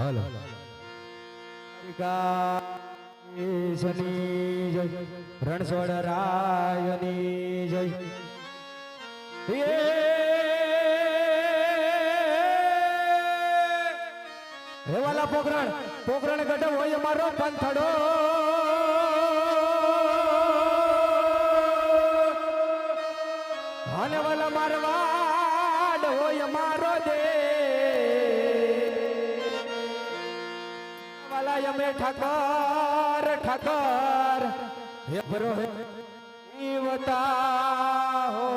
હાલો. જય રણછોડ રાયની જય હે વાલા પોખરણ પોખરણ ગઢ હોય અમારો પંથડો. અને વાલા મારવા જાય અમે ઠાકર ઠાકર. હે ભરો હે દેવતા હો.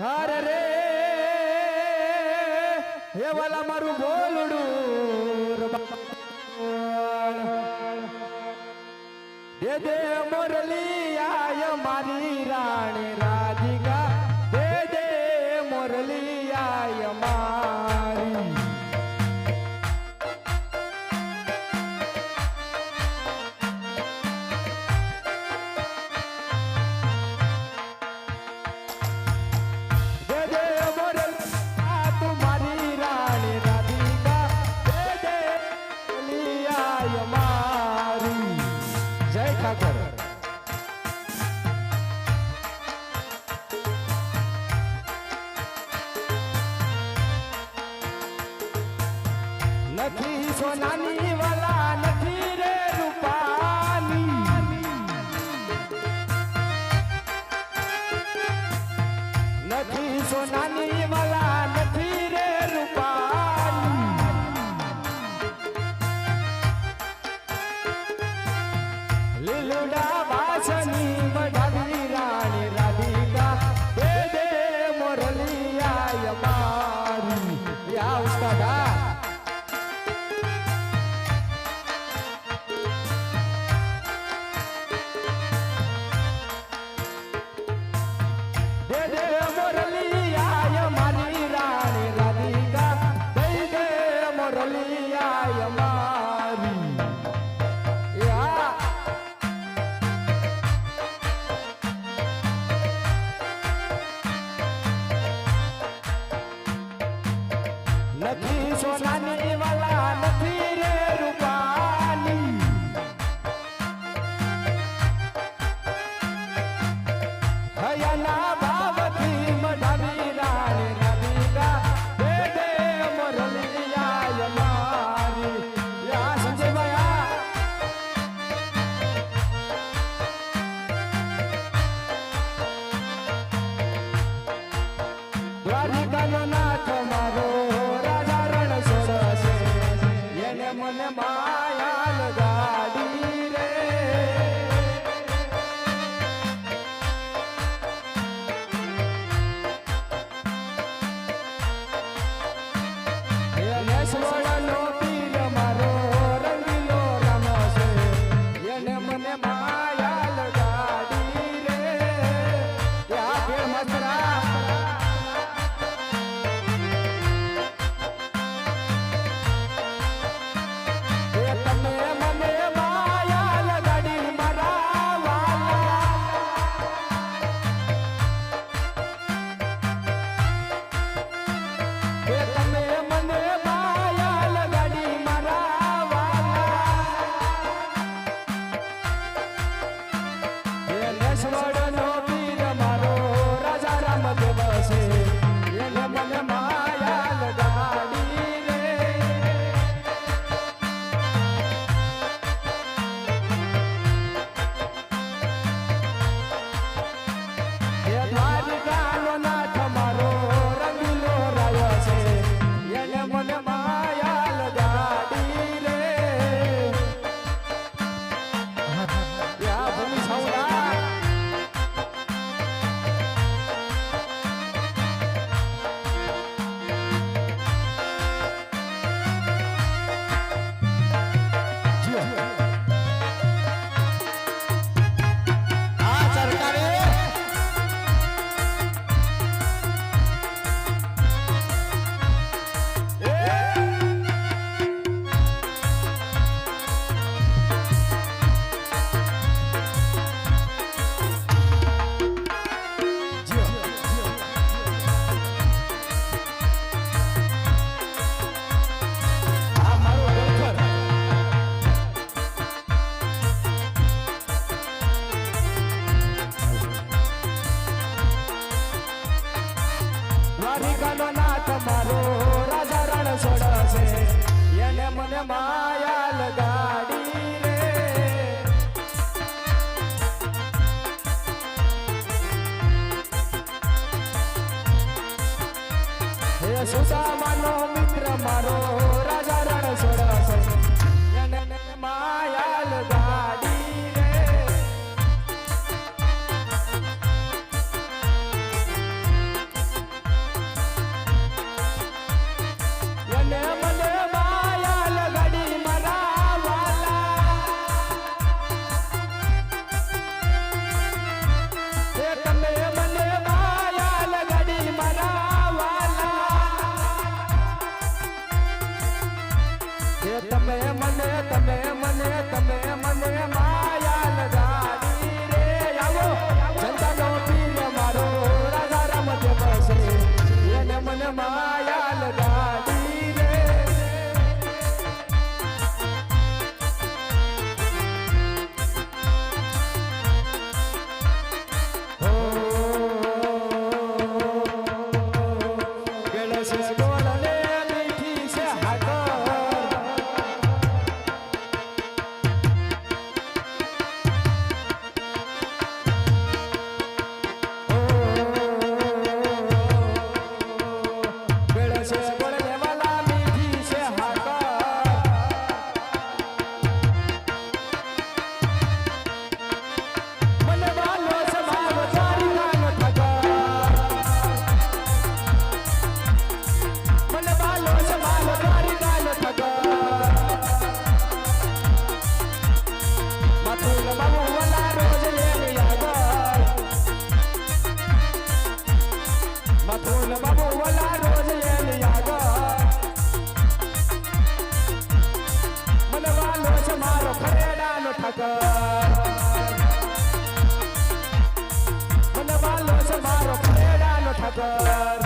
હર રે. હે વાલા મારું બોલડું દે દે મુરલી આય મારી રાણી લખી સોનાની హరికలన ભાવિકનો નાથ મારો રાજા રણ છોડશે. એને મને માયા લગાડી રે. સુદામાનો મિત્ર મારો ઠાકર. મને વાલો છે મારો ખેડાનો ઠાકર.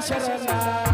শরণা